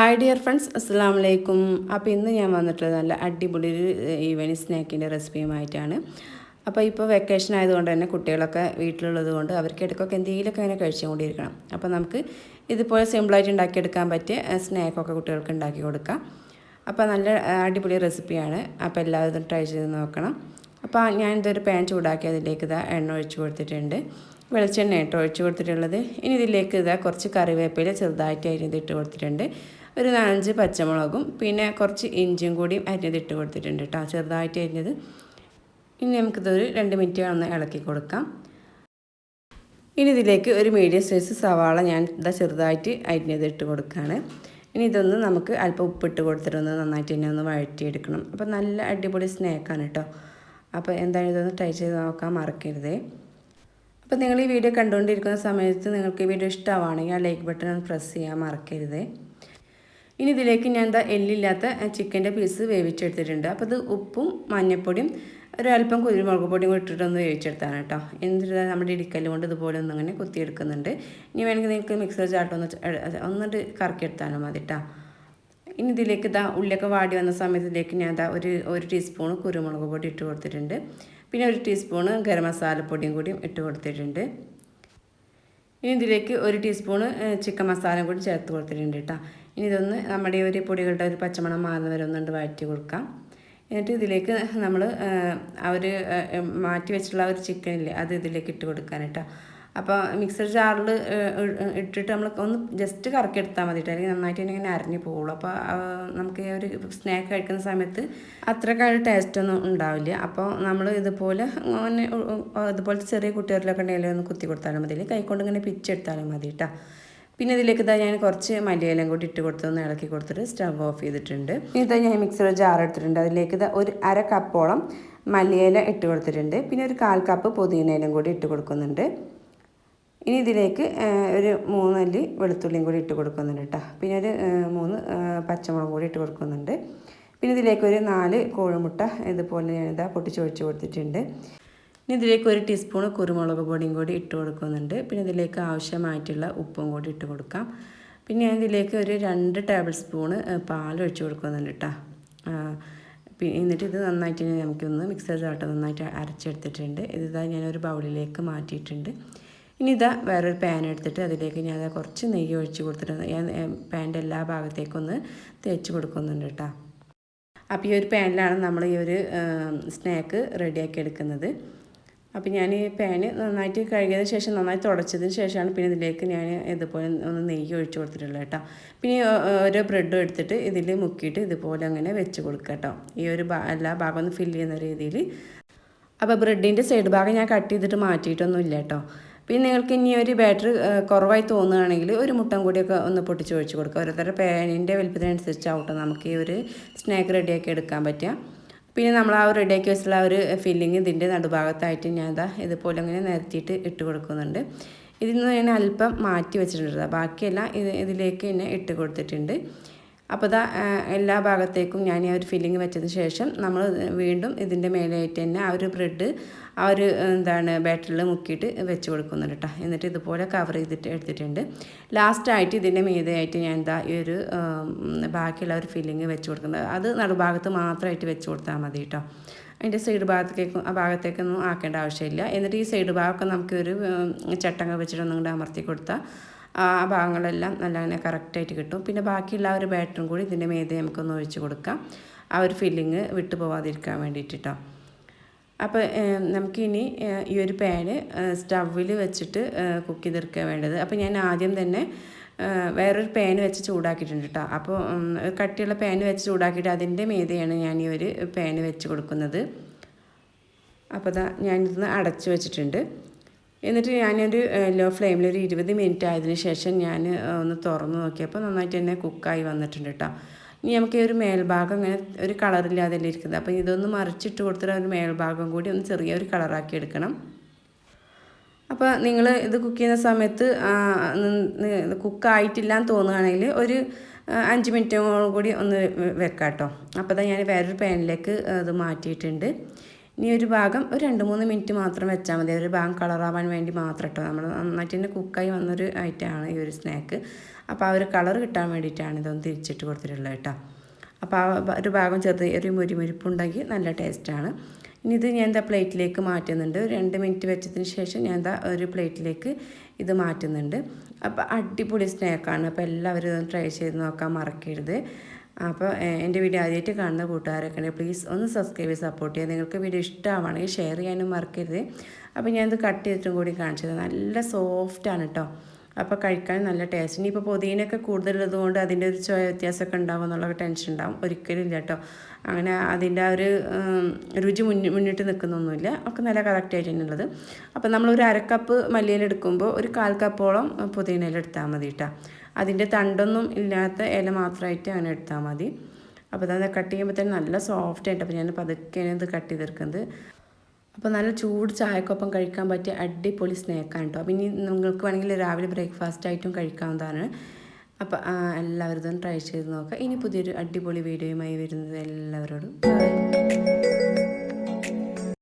Hi dear friends അസ്സാം വലൈക്കും അപ്പോൾ ഇന്ന് ഞാൻ വന്നിട്ടുള്ളത് നല്ല അടിപൊളി ഒരു ഈവനിങ് സ്നാക്കിന്റെ റെസിപ്പിയുമായിട്ടാണ് അപ്പോൾ ഇപ്പോൾ വെക്കേഷൻ ആയതുകൊണ്ട് തന്നെ കുട്ടികളൊക്കെ വീട്ടിലുള്ളത് കൊണ്ട് അവർക്ക് ഇടയ്ക്കൊക്കെ എന്തെങ്കിലുമൊക്കെ അങ്ങനെ കഴിച്ചുകൊണ്ടിരിക്കണം. അപ്പോൾ നമുക്ക് ഇതുപോലെ സിമ്പിളായിട്ട് ഉണ്ടാക്കിയെടുക്കാൻ പറ്റിയ സ്നാക്കൊക്കെ കുട്ടികൾക്ക് ഉണ്ടാക്കി കൊടുക്കാം. അപ്പോൾ നല്ല അടിപൊളി റെസിപ്പിയാണ് അപ്പോൾ എല്ലാവരും ട്രൈ ചെയ്ത് നോക്കണം. അപ്പോൾ ഞാൻ ഇതൊരു പാൻ ചൂടാക്കി അതിലേക്ക് ഇതാ എണ്ണ ഒഴിച്ചു കൊടുത്തിട്ടുണ്ട്. വെളിച്ചെണ്ണ ഇട്ട് ഒഴിച്ചു കൊടുത്തിട്ടുള്ളത്. ഇനി ഇതിലേക്ക് ഇതാ കുറച്ച് കറിവേപ്പില ചെറുതായിട്ട് അരിഞ്ഞിട്ട് കൊടുത്തിട്ടുണ്ട്. ഒരു നാലഞ്ച് പച്ചമുളകും പിന്നെ കുറച്ച് ഇഞ്ചിയും കൂടിയും അരിഞ്ഞതിട്ട് കൊടുത്തിട്ടുണ്ട് കേട്ടോ ചെറുതായിട്ട് അരിഞ്ഞത്. ഇനി നമുക്കിതൊരു രണ്ട് മിനിറ്റ് ഒന്ന് ഇളക്കി കൊടുക്കാം. ഇനി ഇതിലേക്ക് ഒരു മീഡിയം സൈസ് സവാള ഞാൻ ഇതാ ചെറുതായിട്ട് അരിഞ്ഞത് ഇട്ട് കൊടുക്കുകയാണ് ഇനി ഇതൊന്ന് നമുക്ക് അല്പം ഉപ്പിട്ട് കൊടുത്തിട്ടൊന്ന് നന്നായിട്ട് തന്നെ ഒന്ന് വഴറ്റിയെടുക്കണം. അപ്പോൾ നല്ല അടിപൊളി സ്നാക്കാണ് കേട്ടോ അപ്പോൾ എന്തായാലും ഇതൊന്ന് ട്രൈ ചെയ്ത് നോക്കാൻ മറക്കരുതേ. അപ്പോൾ നിങ്ങൾ ഈ വീഡിയോ കണ്ടുകൊണ്ടിരിക്കുന്ന സമയത്ത് നിങ്ങൾക്ക് ഈ വീഡിയോ ഇഷ്ടമാണെങ്കിൽ ആ ലൈക്ക് ബട്ടൺ ഒന്ന് പ്രസ് ചെയ്യാൻ മറക്കരുതേ. ഇനി ഇതിലേക്ക് ഞാൻ എന്താ എല്ലില്ലാത്ത ചിക്കന്റെ പീസ് വേവിച്ചെടുത്തിട്ടുണ്ട്. അപ്പോൾ ഇത് ഉപ്പും മഞ്ഞൾപ്പൊടിയും ഒരല്പം കുരുമുളക് പൊടിയും ഇട്ടിട്ടൊന്ന് വേവിച്ചെടുത്താണ് കേട്ടോ. എന്നിട്ട് നമ്മുടെ ഇടിക്കല്ല് കൊണ്ട് ഇതുപോലെ ഒന്ന് അങ്ങനെ കുത്തിയെടുക്കുന്നുണ്ട്. ഇനി വേണമെങ്കിൽ നിങ്ങൾക്ക് മിക്സർ ചാട്ടൊന്ന് ഒന്നിട്ട് കറക്കിയെടുത്താലും മതി കേട്ടോ ഇനി ഇതിലേക്ക് ഇതാ ഉള്ളിയൊക്കെ വാടി വന്ന സമയത്തിലേക്ക് ഞാൻ ഇതാ ഒരു ഒരു ടീസ്പൂൺ കുരുമുളക് പൊടി ഇട്ട് കൊടുത്തിട്ടുണ്ട്. പിന്നെ ഒരു ടീസ്പൂണ് ഗരം മസാലപ്പൊടിയും കൂടിയും ഇട്ട് കൊടുത്തിട്ടുണ്ട്. ഇനി ഇതിലേക്ക് ഒരു ടീസ്പൂണ് ചിക്കൻ മസാല കൂടി ചേർത്ത് കൊടുത്തിട്ടുണ്ട് കേട്ടോ. ഇനി ഇതൊന്ന് നമ്മുടെ ഒരു പൊടികളുടെ ഒരു പച്ചമണം മാറുന്ന വരെ ഒന്നുകൊണ്ട് വഴറ്റി കൊടുക്കാം. എന്നിട്ട് ഇതിലേക്ക് നമ്മൾ ഒരു മാറ്റി വെച്ചിട്ടുള്ള ഒരു ചിക്കനില്ലേ അത് ഇതിലേക്ക് ഇട്ട് കൊടുക്കാൻ കേട്ടോ അപ്പോൾ മിക്സർ ജാറിൽ ഇട്ടിട്ട് നമ്മൾ ഒന്ന് ജസ്റ്റ് കറക്കി എടുത്താൽ മതി അല്ലെങ്കിൽ നന്നായിട്ട് ഇങ്ങനെ അരഞ്ഞു പോകുള്ളൂ. അപ്പോൾ നമുക്ക് ഒരു സ്നാക്ക് കഴിക്കുന്ന സമയത്ത് അത്രക്കാൾ ടേസ്റ്റൊന്നും ഉണ്ടാവില്ല. അപ്പോൾ നമ്മൾ ഇതുപോലെ ഇതുപോലത്തെ ചെറിയ കുട്ടികളിലൊക്കെ ഉണ്ടെങ്കിൽ ഒന്ന് കുത്തി കൊടുത്താലും മതി. കൈകൊണ്ട് ഇങ്ങനെ പിച്ചെടുത്താലും മതി കേട്ടോ പിന്നെ ഇതിലേക്ക് ഇതാ ഞാൻ കുറച്ച് മല്ലിയിലും കൂടി ഇട്ട് കൊടുത്തൊന്ന് ഇളക്കി കൊടുത്തിട്ട് സ്റ്റവ് ഓഫ് ചെയ്തിട്ടുണ്ട്. ഇതാ ഞാൻ മിക്സർ ജാർ എടുത്തിട്ടുണ്ട്. അതിലേക്ക് ഇതാ ഒരു അര കപ്പോളം മല്ലിയില ഇട്ട് കൊടുത്തിട്ടുണ്ട്. പിന്നെ ഒരു കാൽ കപ്പ് പുതിനയിലും കൂടി ഇട്ട് കൊടുക്കുന്നുണ്ട്. ഇനി ഇതിലേക്ക് ഒരു മൂന്നല്ലി വെളുത്തുള്ളിയും കൂടി ഇട്ട് കൊടുക്കുന്നുണ്ട് കേട്ടോ പിന്നെ ഒരു മൂന്ന് പച്ചമുളകും കൂടി ഇട്ട് കൊടുക്കുന്നുണ്ട്. പിന്നെ ഇതിലേക്ക് ഒരു നാല് കോഴിമുട്ട ഇതുപോലെ ഞാൻ ഞാനിതാ പൊട്ടിച്ചൊഴിച്ച് കൊടുത്തിട്ടുണ്ട്. ഇനി ഇതിലേക്ക് ഒരു ടീസ്പൂൺ കുരുമുളക് പൊടിയും കൂടി ഇട്ട് കൊടുക്കുന്നുണ്ട്. പിന്നെ ഇതിലേക്ക് ആവശ്യമായിട്ടുള്ള ഉപ്പും കൂടി ഇട്ട് കൊടുക്കാം. പിന്നെ ഞാൻ ഇതിലേക്ക് ഒരു രണ്ട് ടേബിൾ സ്പൂണ് പാൽ ഒഴിച്ച് കൊടുക്കുന്നുണ്ട് കേട്ടോ പിന്നെ എന്നിട്ട് ഇത് നന്നായിട്ട് നമുക്കൊന്ന് മിക്സർ ചാട്ടം നന്നായിട്ട് അരച്ചെടുത്തിട്ടുണ്ട്. ഇത് ഇതാ ഒരു ബൗളിലേക്ക് മാറ്റിയിട്ടുണ്ട്. ഇനി ഇതാ വേറൊരു പാൻ എടുത്തിട്ട് അതിലേക്ക് ഞാൻ കുറച്ച് നെയ്യ് ഒഴിച്ച് കൊടുത്തിട്ട് ഞാൻ പാന്റെ എല്ലാ ഭാഗത്തേക്കൊന്ന് തേച്ച് കൊടുക്കുന്നുണ്ട് കേട്ടോ അപ്പോൾ ഈ ഒരു പാനിലാണ് നമ്മൾ ഈ ഒരു സ്നാക്ക് റെഡിയാക്കി എടുക്കുന്നത്. അപ്പോൾ ഞാൻ ഈ പാന് നന്നായിട്ട് കഴുകിയതിന് ശേഷം നന്നായി തുടച്ചതിന് ശേഷമാണ് പിന്നെ ഇതിലേക്ക് ഞാൻ ഇതുപോലെ ഒന്ന് നെയ്യ് ഒഴിച്ച് കൊടുത്തിട്ടുള്ളത് കേട്ടോ പിന്നെ ഓരോ ബ്രെഡും എടുത്തിട്ട് ഇതിൽ മുക്കിയിട്ട് ഇതുപോലെ അങ്ങനെ വെച്ച് കൊടുക്കുക കേട്ടോ ഈ ഒരു എല്ലാ ഭാഗം ഒന്ന് ഫില്ല് ചെയ്യുന്ന രീതിയിൽ. അപ്പോൾ ബ്രെഡിന്റെ സൈഡ് ഭാഗം ഞാൻ കട്ട് ചെയ്തിട്ട് മാറ്റിയിട്ടൊന്നുമില്ല കേട്ടോ പിന്നെ നിങ്ങൾക്ക് ഇനി ഒരു ബാറ്ററി കുറവായി തോന്നുകയാണെങ്കിൽ ഒരു മുട്ടം കൂടിയൊക്കെ ഒന്ന് പൊട്ടിച്ച് ഒഴിച്ച് കൊടുക്കുക. ഓരോരുത്തരുടെ പാനിന്റെ വലുപ്പത്തിനനുസരിച്ചാവട്ടെ നമുക്ക് ഈ ഒരു സ്നാക്ക് റെഡിയാക്കി എടുക്കാൻ പറ്റുക. പിന്നെ നമ്മൾ ആ റെഡിയാക്കി വെച്ചിട്ടുള്ള ആ ഒരു ഫില്ലിങ് ഇതിന്റെ നടുഭാഗത്തായിട്ട് ഞാൻ ഇതാ ഇതുപോലെ അങ്ങനെ നിരത്തിയിട്ട് ഇട്ട് കൊടുക്കുന്നുണ്ട്. ഇതിൽ നിന്ന് ഞാൻ അല്പം മാറ്റി വെച്ചിട്ടുണ്ട് ബാക്കിയെല്ലാം ഇത് ഇതിലേക്ക് തന്നെ ഇട്ട് കൊടുത്തിട്ടുണ്ട്. അപ്പോൾ ഇതാ എല്ലാ ഭാഗത്തേക്കും ഞാൻ ആ ഒരു ഫില്ലിങ് വെച്ചതിന് ശേഷം നമ്മൾ വീണ്ടും ഇതിന്റെ മേലെയായിട്ട് തന്നെ ആ ഒരു ബ്രെഡ് ആ ഒരു എന്താണ് ബാറ്ററിൽ മുക്കിയിട്ട് വെച്ച് കൊടുക്കുന്നുണ്ട് കേട്ടോ എന്നിട്ട് ഇതുപോലെ കവർ ചെയ്തിട്ട് എടുത്തിട്ടുണ്ട്. ലാസ്റ്റായിട്ട് ഇതിന്റെ മീതയായിട്ട് ഞാൻ എന്താ ഈ ഒരു ബാക്കിയുള്ള ഒരു ഫില്ലിങ് വെച്ച് കൊടുക്കുന്നത്. അത് നടുഭാഗത്ത് മാത്രമായിട്ട് വെച്ച് കൊടുത്താൽ മതി കേട്ടോ അതിന്റെ സൈഡ് ഭാഗത്തേക്കും ആ ഭാഗത്തേക്കൊന്നും ആക്കേണ്ട ആവശ്യമില്ല. എന്നിട്ട് ഈ സൈഡ് ഭാഗമൊക്കെ നമുക്കൊരു ചട്ടങ്ങ വെച്ചിട്ടൊന്നും കൂടെ അമർത്തി കൊടുത്താൽ ആ ഭാഗങ്ങളെല്ലാം നല്ല അങ്ങനെ കറക്റ്റായിട്ട് കിട്ടും. പിന്നെ ബാക്കിയുള്ള ആ ഒരു ബാറ്ററും കൂടി ഇതിന്റെ മേതെ നമുക്കൊന്ന് ഒഴിച്ച് കൊടുക്കാം. ആ ഒരു ഫില്ലിങ് വിട്ടു പോവാതിരിക്കാൻ വേണ്ടിയിട്ട് അപ്പോൾ നമുക്കിനി ഈ ഒരു പാന് സ്റ്റവിൽ വെച്ചിട്ട് കുക്ക് ചെയ്തെടുക്കാൻ വേണ്ടത്. അപ്പോൾ ഞാൻ ആദ്യം തന്നെ വേറൊരു പാൻ വെച്ച് ചൂടാക്കിയിട്ടുണ്ട് കേട്ടോ അപ്പോൾ കട്ടിയുള്ള പാൻ വെച്ച് ചൂടാക്കിയിട്ട് അതിന്റെ മീതെയാണ് ഞാൻ ഈ ഒരു പാൻ വെച്ച് കൊടുക്കുന്നത്. അപ്പോൾ ഇതാ ഞാനിതൊന്ന് അടച്ചു വെച്ചിട്ടുണ്ട്. എന്നിട്ട് ഞാനൊരു ലോ ഫ്ലെയിമിൽ ഒരു ഇരുപത് മിനിറ്റ് ആയതിനു ശേഷം ഞാൻ ഒന്ന് തുറന്ന് നോക്കിയപ്പോൾ നന്നായിട്ട് തന്നെ കുക്കായി വന്നിട്ടുണ്ട് കേട്ടോ. ഇനി നമുക്ക് ഈ ഒരു മേൽഭാഗം ഇങ്ങനെ ഒരു കളറില്ലാതെ ഇരിക്കുന്നത്? അപ്പോൾ ഇതൊന്ന് മറിച്ചിട്ട് കൊടുത്തിട്ട് ഒരു മേൽഭാഗം കൂടി ഒന്ന് ചെറിയൊരു കളറാക്കി എടുക്കണം. അപ്പോൾ നിങ്ങൾ ഇത് കുക്ക് ചെയ്യുന്ന സമയത്ത് കുക്കായിട്ടില്ല എന്ന് തോന്നുകയാണെങ്കിൽ ഒരു അഞ്ച് മിനിറ്റോളം കൂടി ഒന്ന് വെക്കാം കേട്ടോ അപ്പോൾ ഞാൻ വേറൊരു പാനിലേക്ക് അത് മാറ്റിയിട്ടുണ്ട്. ഇനി ഒരു ഭാഗം ഒരു രണ്ട് മൂന്ന് മിനിറ്റ് മാത്രം വെച്ചാൽ മതി. ഒരു ഭാഗം കളറാവാൻ വേണ്ടി മാത്രം കേട്ടോ നമ്മൾ നന്നായിട്ട് തന്നെ കുക്കായി വന്നൊരു ഐറ്റമാണ് ഈ ഒരു സ്നാക്ക് അപ്പോൾ ആ ഒരു കളർ കിട്ടാൻ വേണ്ടിയിട്ടാണ് ഇതൊന്ന് തിരിച്ചിട്ട് കൊടുത്തിട്ടുള്ളത് കേട്ടോ അപ്പോൾ ആ ഒരു ഭാഗം ചെറുത് ഒരു മുരിമുരിപ്പുണ്ടെങ്കിൽ നല്ല ടേസ്റ്റാണ് ഇനി ഇത് ഞാൻ എന്താ പ്ലേറ്റിലേക്ക് മാറ്റുന്നുണ്ട്. ഒരു രണ്ട് മിനിറ്റ് വെച്ചതിന് ശേഷം ഞാൻ എന്താ ഒരു പ്ലേറ്റിലേക്ക് ഇത് മാറ്റുന്നുണ്ട്. അപ്പോൾ അടിപൊളി സ്നാക്കാണ് അപ്പോൾ എല്ലാവരും ട്രൈ ചെയ്ത് നോക്കാൻ മറക്കരുത്. അപ്പോൾ എന്റെ വീഡിയോ ആദ്യമായിട്ട് കാണുന്ന കൂട്ടുകാരൊക്കെ ഉണ്ടെങ്കിൽ പ്ലീസ് ഒന്ന് സബ്സ്ക്രൈബ് ചെയ്ത് സപ്പോർട്ട് ചെയ്യുക. നിങ്ങൾക്ക് വീഡിയോ ഇഷ്ടമാണെങ്കിൽ ഷെയർ ചെയ്യാനും മറക്കരുത്. അപ്പോൾ ഞാനിത് കട്ട് ചെയ്തിട്ടും കൂടി കാണിച്ചത്. നല്ല സോഫ്റ്റാണ് കേട്ടോ അപ്പോൾ കഴിക്കാൻ നല്ല ടേസ്റ്റ് ഇനിയിപ്പോൾ പുതിനൊക്കെ കൂടുതലുള്ളത് കൊണ്ട് അതിന്റെ ഒരു ചോയ വ്യത്യാസമൊക്കെ ഉണ്ടാവും എന്നുള്ള ടെൻഷൻ ഉണ്ടാവും. ഒരിക്കലും ഇല്ല കേട്ടോ അങ്ങനെ അതിന്റെ ആ ഒരു രുചി മുന്നിൽ മുന്നിട്ട് നിൽക്കുന്നൊന്നുമില്ല ഒക്കെ നല്ല കറക്റ്റായിട്ട് തന്നെയുള്ളത് അപ്പോൾ നമ്മളൊരു അരക്കപ്പ് മല്ലിയില എടുക്കുമ്പോൾ ഒരു കാൽ കപ്പോളം പുതിയനയിൽ എടുത്താൽ മതി കേട്ടോ അതിന്റെ തണ്ടൊന്നും ഇല്ലാത്ത ഇല മാത്രമായിട്ട് അങ്ങനെ എടുത്താൽ മതി. അപ്പോൾ അത് കട്ട് ചെയ്യുമ്പോൾ തന്നെ നല്ല സോഫ്റ്റ് ആയിട്ട് അപ്പോൾ ഞാൻ പതുക്കെയാണ് ഇത് കട്ട് ചെയ്തെടുക്കുന്നത്. അപ്പോൾ നല്ല ചൂട് ചായക്കൊപ്പം കഴിക്കാൻ പറ്റിയ അടിപൊളി സ്നാക്കാണ് കേട്ടോ അപ്പോൾ ഇനി നിങ്ങൾക്ക് വേണമെങ്കിൽ രാവിലെ ബ്രേക്ക്ഫാസ്റ്റ് ആയിട്ടും കഴിക്കാവുന്നതാണ്. അപ്പോൾ എല്ലാവരും ട്രൈ ചെയ്ത് നോക്കുക. ഇനി പുതിയൊരു അടിപൊളി വീഡിയോയുമായി വരുന്നത് എല്ലാവരോടും.